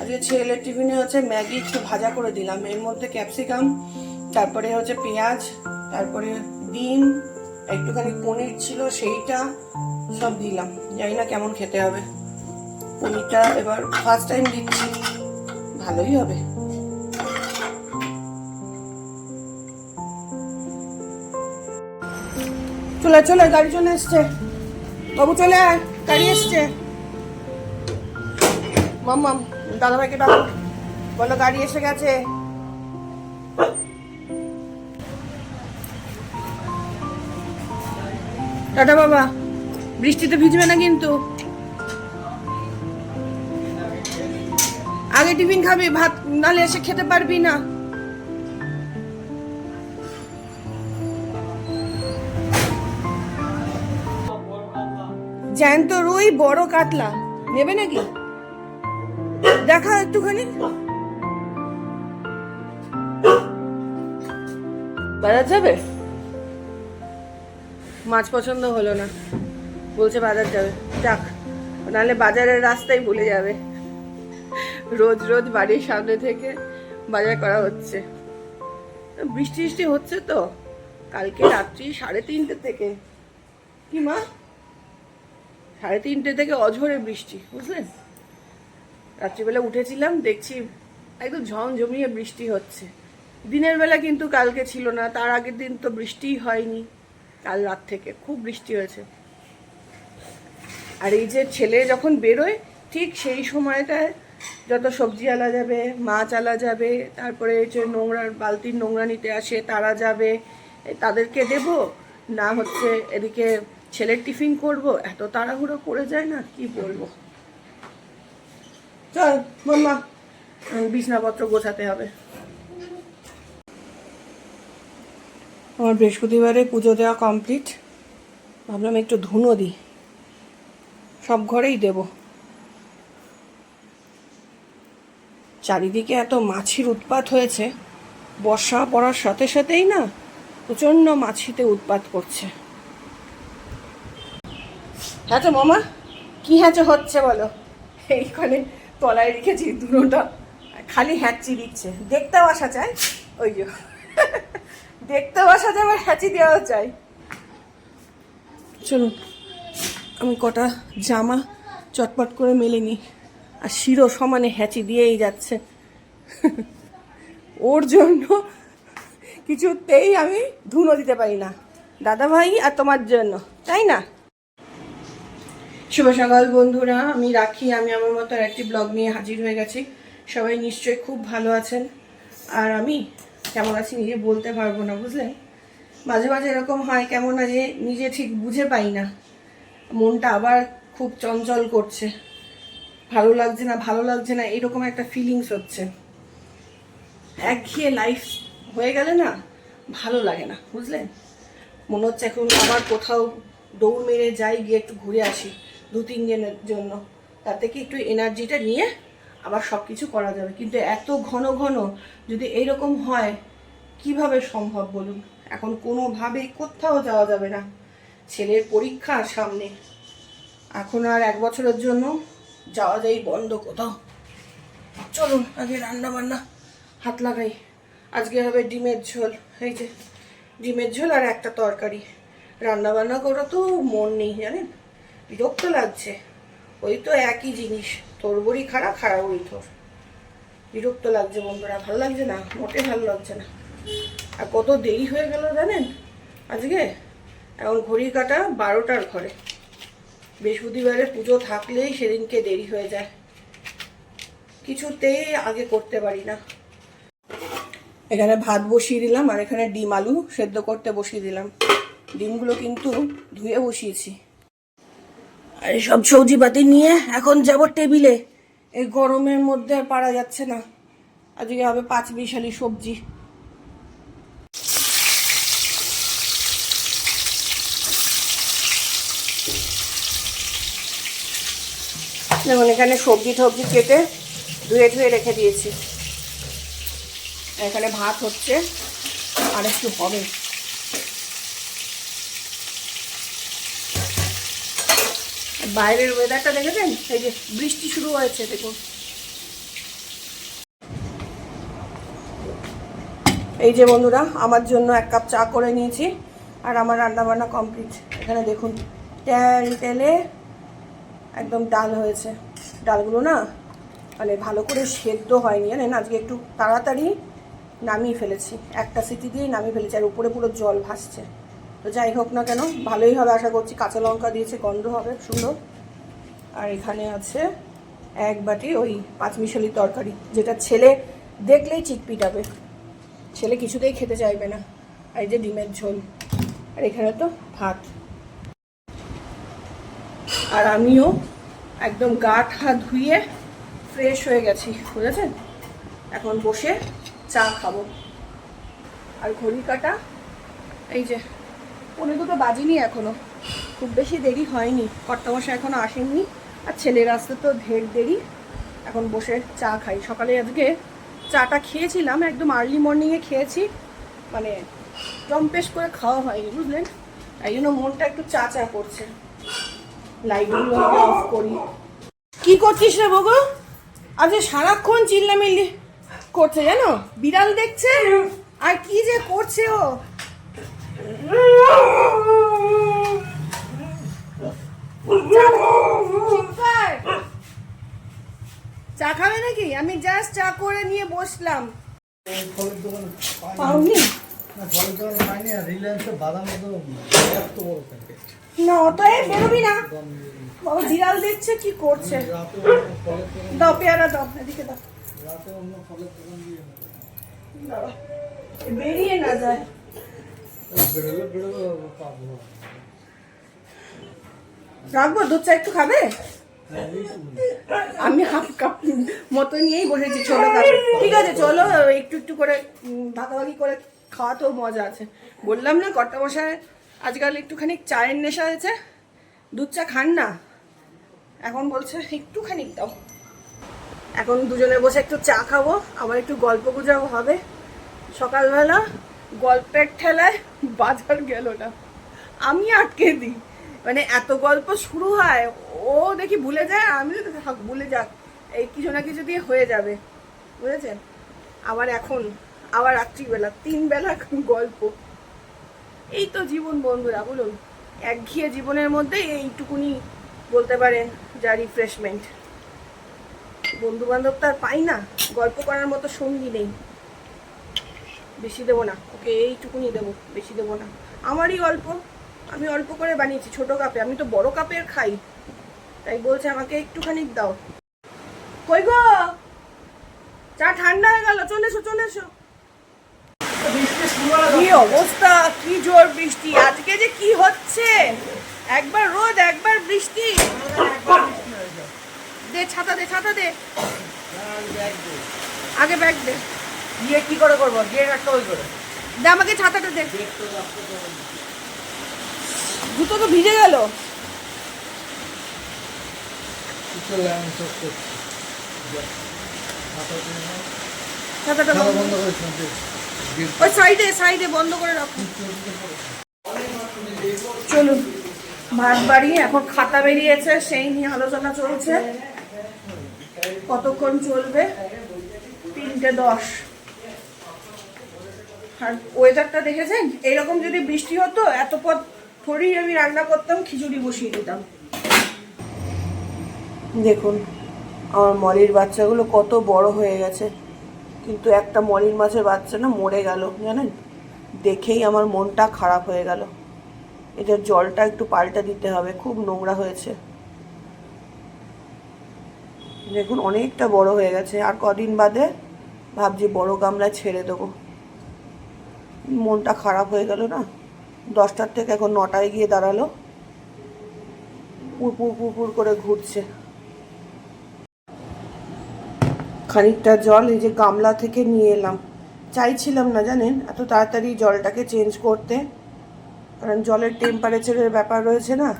আজকে ছেলের টিফিনে হচ্ছে ম্যাগি একটু ভাজা করে দিলাম। এর মধ্যে ক্যাপসিকাম, তারপরে হচ্ছে পেঁয়াজ, তারপরে ডিম, একটুখানি পনির ছিল সেইটা সব দিলাম। জানি না কেমন খেতে হবে। পনিরটা এবার ফার্স্ট টাইম দিচ্ছি। ভালোই হবে। চলে চলে, গাড়ি চলে এসছে। বাবু, চলে গাড়ি এসছে। মাম্মাম দাদাভাইকে ডাকো। বলো, গাড়ি এসে গেছে। টাটা বাবা, বৃষ্টিতে ভিজবে না কিন্তু। আগে টিফিন খাবি, ভাত নালে এসে খেতে পারবি না। জ্যান্ত রুই, বড় কাতলা। নেবে নাকি? দেখা একটুখানি। বাজার যাবে? মাছ পছন্দ হলো না। বলছে বাজার যাবে। যাক, নাহলে বাজারের রাস্তায় ভুলে যাবে। রোজ রোজ বাড়ির সামনে থেকে বাজার করা হচ্ছে। বৃষ্টি বৃষ্টি হচ্ছে তো। কালকে রাত্রি সাড়ে তিনটে থেকে। কি মা? সাড়ে তিনটে থেকে অঝরে বৃষ্টি, বুঝলেন? রাত্রিবেলা উঠেছিলাম, দেখছি একদম ঝমঝমিয়ে বৃষ্টি হচ্ছে। দিনের বেলা কিন্তু কালকে ছিল না, তার আগের দিন তো বৃষ্টিই হয়নি, কাল রাত থেকে খুব বৃষ্টি হয়েছে। আর এই যে ছেলে যখন বেরোয়, ঠিক সেই সময়টায় যত সবজি আলা যাবে, মাছ আলা যাবে, তারপরে যে নোংরা, বালতির নোংরা নিতে আসে, তারা যাবে তাদেরকে দেব, না হচ্ছে এদিকে ছেলের টিফিন করব, এত তাড়াহুড়ো করে যায় না, কি বলব? চল উম, বিছনাপত্র গোছাতে হবে। আমার বৃহস্পতিবারে পুজো দেওয়া কমপ্লিট। ভাবলাম একটু ধুনো দিই। সব ঘরেই দেব। চারিদিকে এত মাছির উৎপাত হয়েছে। বর্ষা পড়ার সাথে সাথেই না প্রচণ্ড মাছিতে উৎপাত করছে। হ্যাঁ তো মামা কি হ্যাঁচো হচ্ছে বলো? এইখানে তলায় রেখেছি দুটোটা। খালি হ্যাঁচি দিচ্ছে। দেখতেও আসা চাই। ওই যে। দেখতেও আসা যায় আবার হ্যাঁচি দেওয়াও চাই। চলুন, আমি কটা জামা চটপট করে মেলে নিই। আর শিরো সমানে হ্যাঁচি দিয়েই যাচ্ছে। ওর জন্য কিছুতেই আমি ধুনো দিতে পারি না। দাদা ভাই আর তোমার জন্য, তাই না? শুভ সকাল বন্ধুরা, আমি রাখি, আমি আমার মতো একটি ব্লগ নিয়ে হাজির হয়ে গেছি। সবাই নিশ্চয়ই খুব ভালো আছেন। আর আমি কেমন আছি নিজে বলতে পারব না বুঝলেন মাঝে মাঝে এরকম হয়, কেমন না যে নিজে ঠিক বুঝে পাই না। মনটা আবার খুব চঞ্চল করছে। ভালো লাগছে না, ভালো লাগছে না, এরকম একটা ফিলিংস হচ্ছে। একঘেয়ে লাইফ হয়ে গেলে না ভালো লাগে না বুঝলেন মনে হচ্ছে এখন আবার কোথাও দৌড় মেরে যাই, গিয়ে একটু ঘুরে আসি। দু তিন দিনের জন্য। তার থেকে একটু এনার্জিটা নিয়ে আবার সব কিছু করা যাবে। কিন্তু এত ঘন ঘন যদি এইরকম হয়, কীভাবে সম্ভব বলুন? এখন কোনোভাবেই কোথাও যাওয়া যাবে না। ছেলের পরীক্ষা সামনে। এখন আর এক বছরের জন্য যাওয়া যায় বন্ধ কোথাও। চলুন, আগে রান্না বান্না হাত লাগাই। আজকে হবে ডিমের ঝোল। এই যে, ডিমের ঝোল আর একটা তরকারি। রান্না বান্না করা তো মন নেই, জানেন? বিরক্ত লাগছে। ওই তো একই জিনিস তোর বড়ি খারাপ খারাপ ওই তোর। বিরক্ত লাগছে বন্ধুরা, ভালো লাগছে না? মোটে ভালো লাগছে না। আর কত দেরি হয়ে গেল জানেন? আজকে? এখন ঘড়ি কাটা বারোটার ঘরে। বৃহস্পতিবারে পুজো থাকলেই সেদিনকে দেরি হয়ে যায়। কিছুতেই আগে করতে পারি না। এখানে ভাত বসিয়ে দিলাম, আর এখানে ডিম আলু সেদ্ধ করতে বসিয়ে দিলাম। ডিমগুলো কিন্তু ধুয়ে বসিয়েছি। আর সব সবজিপাতি নিয়ে এখন যাব টেবিলে। এই গরমের মধ্যে আর পারা যাচ্ছে না। আজকে হবে পাঁচ বিশালি সবজি। যেমন এখানে সবজি টবজি কেটে ধুয়ে ধুয়ে রেখে দিয়েছি। এখানে ভাত হচ্ছে, আর একটু হবে। বাইরের ওয়েদারটা দেখেছেন? এই যে বৃষ্টি শুরু হয়েছে, দেখুন। এই যে বন্ধুরা, আমার জন্য এক কাপ চা করে নিয়েছি, আর আমার রান্নাবান্না কমপ্লিট এখানে দেখুন, তেল, তেলে একদম ডাল হয়েছে। ডালগুলো না মানে ভালো করে সেদ্ধ হয়নি, জানেন? আজকে একটু তাড়াতাড়ি নামিয়ে ফেলেছি। একটা সিটি দিয়েই নামিয়ে ফেলেছি, আর উপরে পুরো জল ভাসছে। তো যাই হোক না কেন, ভালোই হবে আশা করছি। কাঁচা লঙ্কা দিয়েছে, গন্ধ হবে, সুন্দর। আর এখানে আছে এক বাটি ওই পাঁচমিশালি তরকারি, যেটা ছেলে দেখলেই চিটপিটাবে। ছেলে কিছুতেই খেতে চাইবে না। আর এই যে ডিমের ঝোল, আর এখানে তো ভাত। আর আমিও একদম গা ঠা ধুয়ে ফ্রেশ হয়ে গেছি, বুঝেছেন? এখন বসে চা খাব। আর ঘড়ি কাটা, এই যে পনেরো দুটো বাজিনি এখনও। খুব বেশি দেরি হয়নি। কর্তামশা এখনও আসেননি। আর ছেলের আসতে তো ঢের দেরি। এখন বসে চা খাই। সকালে আজকে চাটা খেয়েছিলাম, একদম আর্লি মর্নিংয়ে খেয়েছি। মানে জম্পেশ করে খাওয়া হয়নি, বুঝলেন? তাই জন্য মনটা একটু চা চা করছে লাইটগুলো অফ করি। কি করছিস রে বগো? আজ সারাক্ষণ চিল্লামিল্লি করছে, জানো? বিড়াল দেখছে? আর কি যে করছে ও। চা খাবে নাকি? আমি জাস্ট চা করে নিয়ে বসলাম। পাওনি? না অতএব বেরোবি না। বাবা বিড়াল দেখছে কি করছে? দাও পেয়ারা দাও এদিকে। বেরিয়ে না যায়। রাখব? দুধ চা একটু খাবে। আমি হাফ কাপ মতো নিয়েই বসেছি, ছোট কাপ। ঠিক আছে, চলো, একটু একটু করে ভাগাভাগি করে খাওয়াতেও মজা আছে। বললাম না কর্তা মশাই আজকাল একটুখানি চায়ের নেশা হয়েছে। দুধ চা খান না। এখন বলছে, একটুখানি দাও। এখন দুজনে বসে একটু চা খাব, আবার একটু গল্প গুজব হবে। সকালবেলা গল্পের ঠেলায় বাজার গেল না আমি আটকে দিই। মানে এত গল্প শুরু হয়, ও দেখি ভুলে যায়, আমিও তো থাক, ভুলে যাক। এই কিছু না কিছু দিয়ে হয়ে যাবে। বুঝেছেন? আবার এখন, আবার রাত্রিবেলা তিন বেলা গল্প। এই তো জীবন বন্ধুরা, বলুন। একঘিয়ে জীবনের মধ্যে এইটুকুনি বলতে পারেন যা রিফ্রেশমেন্ট বন্ধু বান্ধব তো আর পাই না, গল্প করার মতো সঙ্গী নেই। বেশি দেবো না। ওকে এইটুকুনি দেবো, বেশি দেবো না। আমারই অল্প, আমি অল্প করে বানিয়েছি, ছোট কাপে। আমি তো বড় কাপের খাই। তাই বলছে আমাকে একটুখানি দাও। কই গো? চা ঠান্ডা হয়ে গেল, চলে এসো চলে এসো। কি অবস্থা? কি জোর বৃষ্টি? আজকে যে কি হচ্ছে? একবার রোদ, একবার বৃষ্টি। দে, ছাতা দে ছাতা দে। আগে ব্যাগ দে। গিয়ে কি করে করব? গিয়ে একটা ওই করে। দে আমাকে ছাতাটা দে। জুতো তো ভিজে গেল। ছাতাটা সাইডে সাইডে বন্ধ করে রাখো। চলুন, ভাত বাড়ি এখন খাতা বেরিয়েছে, সেই নিয়ে আলোচনা চলছে। কতক্ষণ চলবে? তিনটে দশ। আর ওয়েদারটা দেখেছেন? এইরকম যদি বৃষ্টি হতো, এত পথ থরেই আমি রান্না করতাম, খিচুড়ি বসিয়ে দিতাম। দেখুন, আমার মলির বাচ্চাগুলো কত বড় হয়ে গেছে। কিন্তু একটা মলির মাছের বাচ্চা না মরে গেল, জানেন? দেখেই আমার মনটা খারাপ হয়ে গেল। এটার জলটা একটু পাল্টা দিতে হবে, খুব নোংরা হয়েছে। দেখুন, অনেকটা বড় হয়ে গেছে। আর কদিন বাদে ভাবছি বড় গামলা ছেড়ে দেবো। মনটা খারাপ হয়ে গেল না? দশটার থেকে এখন নটায় গিয়ে দাঁড়াল। পুরপুর পুরপুর করে ঘুরছে। খানিকটা জল এই যে গামলা থেকে নিয়ে এলাম। চাইছিলাম না জানেন, এত তাড়াতাড়ি জলটাকে চেঞ্জ করতে। কারণ জলের টেম্পারেচারের ব্যাপার রয়েছে না।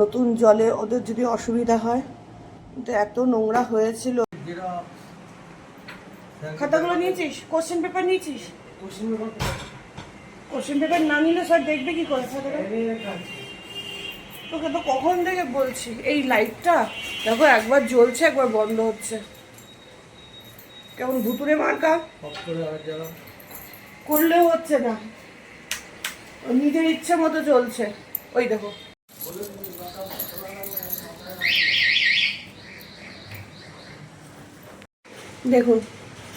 নতুন জলে ওদের যদি অসুবিধা হয় কিন্তু এত নোংরা হয়েছিল। খাতাগুলো নিয়েছিস? কোশ্চেন পেপার নিয়েছিস? কোশ্চেন পেপার কোশ্চেন পেপার না নিলে স্যার দেখবে কি করে? তোকে তো কখন থেকে বলছি? এই লাইটটা দেখো একবার জ্বলছে একবার বন্ধ হচ্ছে। কেমন ভুতুরে মার্কা? করলেও হচ্ছে না। নিজের ইচ্ছে মতো চলছে ওই দেখো। দেখুন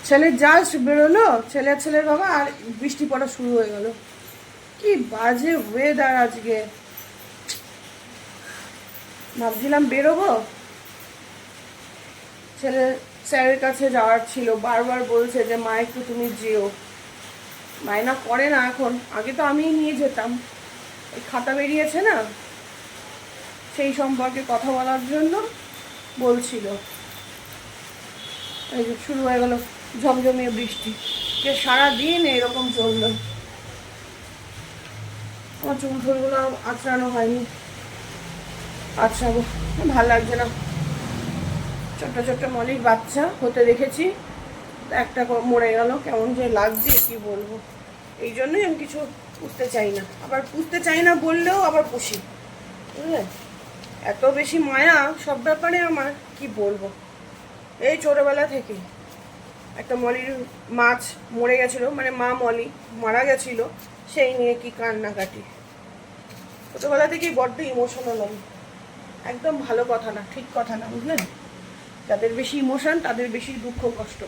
ছেলে জাস্ট বেরোলো, ছেলে ছেলের বাবা, আর বৃষ্টি পড়া শুরু হয়ে গেল। কি বাজে ওয়েদার আজকে। ভাবছিলাম বেরোবো। ছেলে স্যারের কাছে যাওয়ার ছিল, বারবার বলছে যে, মা, একটু তুমি যেও। মায়না করে না এখন, আগে তো আমিই নিয়ে যেতাম। এই খাতা বেরিয়েছে না? সেই সম্পর্কে কথা বলার জন্য বলছিল। এই শুরু হয়ে গেল। ঝমঝমিয়ে বৃষ্টি। যে সারাদিন এরকম চলল। আমার চুল ফুলগুলো আঁচড়ানো হয়নি। আঁচড়াবো। ভালো লাগছে না। ছোট্ট ছোট্ট মলির বাচ্চা হতে দেখেছি। একটা মরে গেল। কেমন যে লাগছে, কি বলব? এই জন্যই আমি কিছু পুষতে চাই না। আবার পুষতে চাই না বললেও আবার পুষি। বুঝলেন এত বেশি মায়া সব ব্যাপারে আমার, কি বলব? এই ছোটোবেলা থেকে। একটা মলির মাছ মরে গেছিল মানে মা মলি মারা গেছিল, সেই নিয়ে কি কান্নাকাটি। ছোটোবেলা থেকেই বড্ড ইমোশনাল আমি। একদম ভালো কথা না, ঠিক কথা না, বুঝলেন? যাদের বেশি ইমোশন তাদের বেশি দুঃখ, কষ্ট।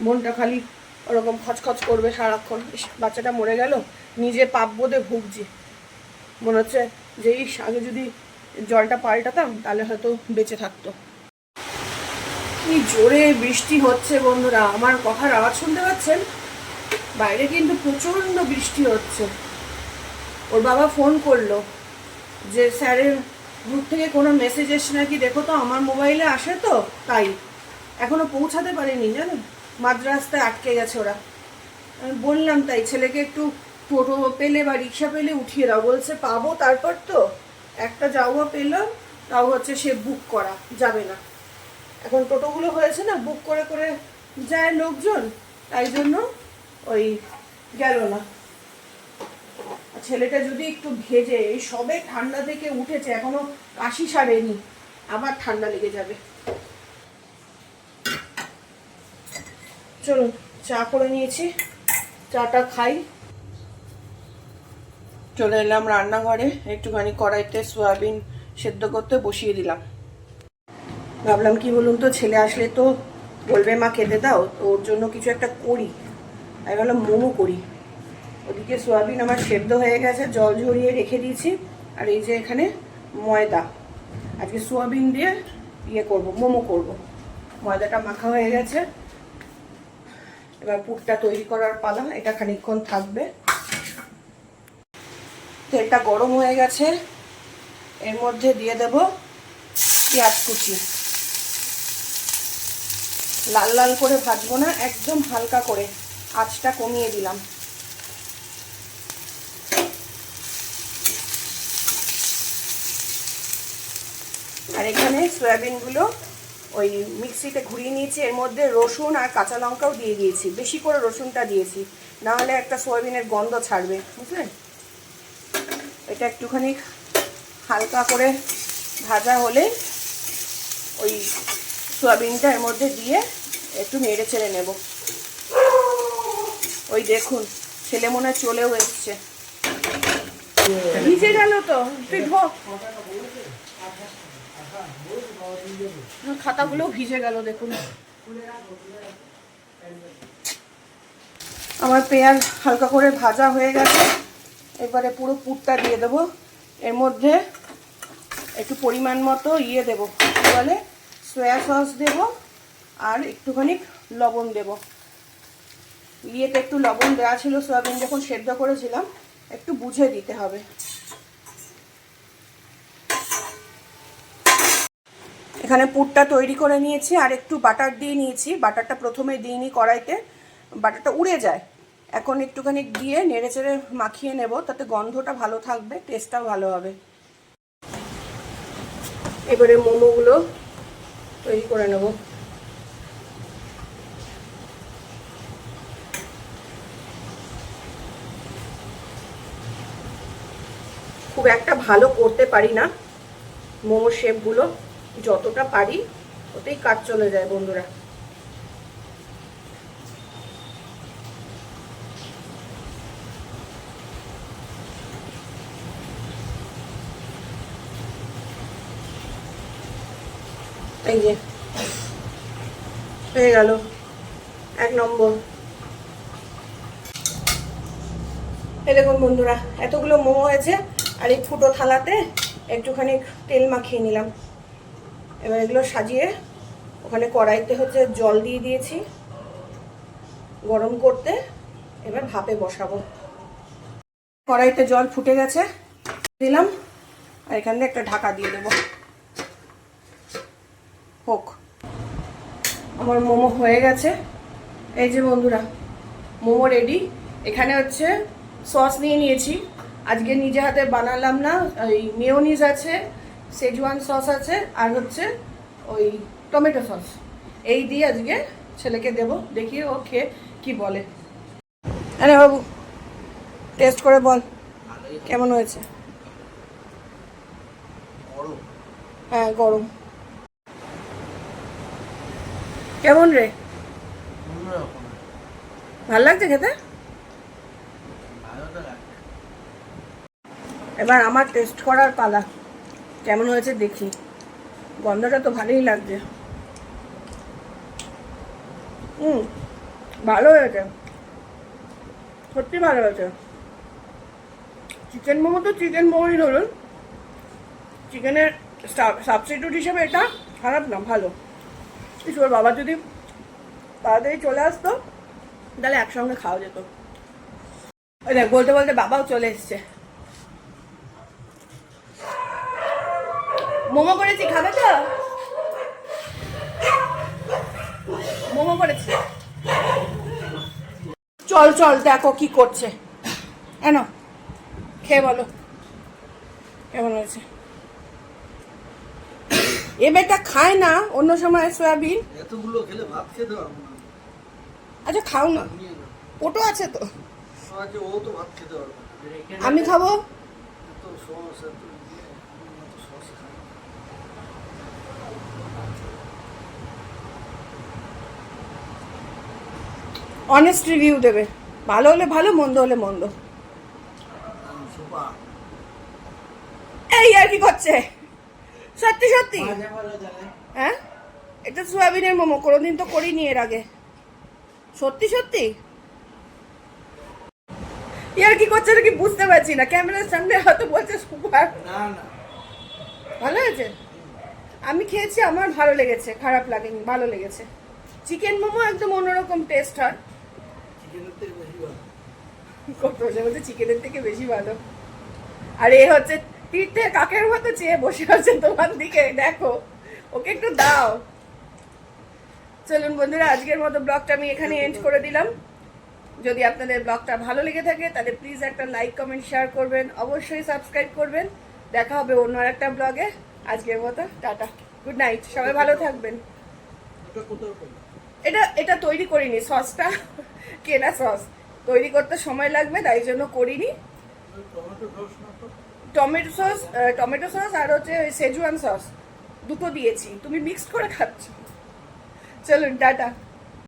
মনটা খালি ওরকম খচখচ করবে সারাক্ষণ। বাচ্চাটা মরে গেল, নিজে পাপ বোধে ভুগছে। মনে হচ্ছে যে, ইস, আগে যদি জলটা পাল্টাতাম, তাহলে হয়তো বেঁচে থাকতো। কি জোরে বৃষ্টি হচ্ছে বন্ধুরা? আমার কথার আওয়াজ শুনতে পাচ্ছেন? বাইরে কিন্তু প্রচণ্ড বৃষ্টি হচ্ছে। ওর বাবা ফোন করল যে, স্যারের গ্রুপ থেকে কোনো মেসেজ এসছে নাকি? দেখো তো, আমার মোবাইলে আসে তো, তাই। এখনও পৌঁছাতে পারেনি, জানো? মাঝ রাস্তায় আটকে গেছে ওরা। আমি বললাম, তাই ছেলেকে একটু টোটো পেলে বা রিক্সা পেলে উঠিয়ে দাও। বলছে, পাবো তারপর তো। একটা যাওয়া পেলাম, তাও হচ্ছে সে বুক করা, যাবে না। এখন টোটোগুলো হয়েছে না বুক করে করে যায় লোকজন, তাই জন্য ওই গেল না। ছেলেটা যদি একটু ভেজে এই সবে ঠান্ডা থেকে উঠেছে, এখনও কাশি সারেনি, আবার ঠান্ডা লেগে যাবে। চলুন, চা করে নিয়েছি, চাটা খাই। চলে এলাম রান্নাঘরে, একটুখানি কড়াইতে সয়াবিন সেদ্ধ করতে বসিয়ে দিলাম। ভাবলাম কি বলুন তো, ছেলে আসলে তো বলবে, মা, খেতে দাও, তো ওর জন্য কিছু একটা করি। আমি ভাবলাম, মোমো করি। ওদিকে সোয়াবিন আমার সেদ্ধ হয়ে গেছে, জল ঝরিয়ে রেখে দিয়েছি, আর এই যে এখানে ময়দা। আজকে সোয়াবিন দিয়ে ইয়ে করব, মোমো করব। ময়দাটা মাখা হয়ে গেছে। এবার পুরটা তৈরি করার পালা, এটা খানিকক্ষণ থাকবে। তেলটা গরম হয়ে গেছে। এর মধ্যে দিয়ে দেব পেঁয়াজ কুচি। লাল লাল করে ভাজবো না, একদম হালকা করে আঁচটা কমিয়ে দিলাম। আর এখানে সয়াবিনগুলো ওই মিক্সিতে ঘুরিয়ে নিয়েছি, এর মধ্যে রসুন আর কাঁচা লঙ্কাও দিয়ে দিয়েছি, বেশি করে রসুনটা দিয়েছি, না হলে একটা সয়াবিনের গন্ধ ছাড়বে, বুঝলেন? এটা একটুখানি হালকা করে ভাজা হলে ওই সয়াবিনটা এর মধ্যে দিয়ে একটু নেড়ে চেড়ে নেব। ওই দেখুন, ছেলে মনে চলেও এসছে। ভিজে গেল তো, তুই ঢোক খাতাগুলো ভিজে গেল, দেখুন। আমার পেঁয়াজ হালকা করে ভাজা হয়ে গেছে। এবারে পুরো পুরটা দিয়ে দেবো। এর মধ্যে একটু পরিমাণ মতো ইয়ে দেবো বলে? সয়া সস দেব আর একটুখানি লবণ দেব। ইয়েতে একটু লবণ দেওয়া ছিল, সয়াবিন যখন সেদ্ধ করেছিলাম, একটু বুঝে দিতে হবে। এখানে পুরটা তৈরি করে নিয়েছি, আর একটু বাটার দিয়ে নিয়েছি। বাটারটা প্রথমে দিইনি কড়াইতে, বাটারটা উড়ে যায়। এখন একটুখানি দিয়ে নেড়ে চেড়ে মাখিয়ে নেব, তাতে গন্ধটা ভালো থাকবে টেস্টটাও ভালো হবে। এবারে মোমোগুলো তৈরি করে নেব। খুব একটা ভালো করতে পারি না মোমো শেপগুলো যতটা পারি, ওতেই কাজ চলে যায় বন্ধুরা। এই যে, হয়ে গেল। এক নম্বর। এই দেখুন বন্ধুরা, এতগুলো মোমো হয়েছে, আর এই ফুটো থালাতে একটুখানি তেল মাখিয়ে নিলাম। এবার এগুলো সাজিয়ে ওখানে কড়াইতে হচ্ছে জল দিয়ে দিয়েছি। গরম করতে এবার ভাপে বসাবো। কড়াইতে জল ফুটে গেছে, দিলাম, আর এখান একটা ঢাকা দিয়ে দেবো। হোক। আমার মোমো হয়ে গেছে। এই যে বন্ধুরা মোমো রেডি এখানে হচ্ছে সস নিয়ে নিয়েছি। আজকে নিজে হাতে বানালাম না ওই মেয়োনিজ আছে সেজওয়ান সস আছে আর হচ্ছে ওই টমেটো সস এই দিয়ে আজকে ছেলেকে দেব দেখি ও খেয়ে কি বলে। আরে বাবু টেস্ট করে বল কেমন হয়েছে। হ্যাঁ গরম। কেমন রে? ভালো লাগছে খেতে? এবার আমার টেস্ট করার পালা। কেমন হয়েছে দেখি। গন্ধটা তো ভালোই লাগছে। হুম ভালো হয়েছে। সত্যি ভালো হয়েছে। চিকেন মোমো তো চিকেন মোমোই ধরুন। চিকেনের সাবস্টিটিউট হিসেবে এটা খারাপ না ভালো। ঈশ্বর বাবা যদি তাড়াতাড়ি চলে আসতো, তাহলে একসঙ্গে খাওয়া যেত। দেখ, বলতে বলতে বাবাও চলে এসছে। মোমো করেছি, খাবে তো? মোমো করেছি। চল চল, দেখো কি করছে। এনো, খেয়ে বলো। কেমন হয়েছে? এ বেটা খায় না অন্য সময় সয়াবিন। এতগুলো খেলে ভাত খেতে পারব না আচ্ছা খাও না। ওটো আছে তো। আজকে ও তো ভাত খেতে পারবে আমি খাব? এত ইয়ে। অনেস্ট রিভিউ দেবে। ভালো হলে ভালো মন্দ হলে মন্দ। এই আর কি করছে? সত্যি সত্যি? হ্যাঁ? এটা সোয়াবিনের মোমো কোনোদিন তো করিনি এর আগে। সত্যি সত্যি? ইয়ার কি করছে নাকি বুঝতে পারছি না। ক্যামেরার সামনে হয়তো বলছে সুপার ভালো হয়েছে? আমি খেয়েছি আমার ভালো লেগেছে খারাপ লাগেনি ভালো লেগেছে। চিকেন মোমো একদম অন্যরকম টেস্ট হয়। কত বলছে চিকেনের থেকে বেশি ভালো। আর এ হচ্ছে তীর্থে কাকের মতো চেয়ে বসে আছে তোমার দিকে দেখো। ওকে একটু দাও। চলুন বন্ধুরা আজকের মতো ব্লগটা আমি এখানে এন্ড করে দিলাম। যদি আপনাদের ব্লগটা ভালো লেগে থাকে তাহলে প্লিজ একটা লাইক কমেন্ট শেয়ার করবেন। অবশ্যই সাবস্ক্রাইব করবেন। দেখা হবে অন্য একটা ব্লগে। আজকের মতো টাটা। গুড নাইট সবাই ভালো থাকবেন। এটা এটা তৈরি করিনি সসটা। কেনা সস। তৈরি করতে সময় লাগবে তাই জন্য করিনি। টমেটো সস টমেটো সস আর হচ্ছে ওই সেজুয়ান সস দুটো দিয়েছি। তুমি মিক্সড করে খাচ্ছ। চলুন, টাটা।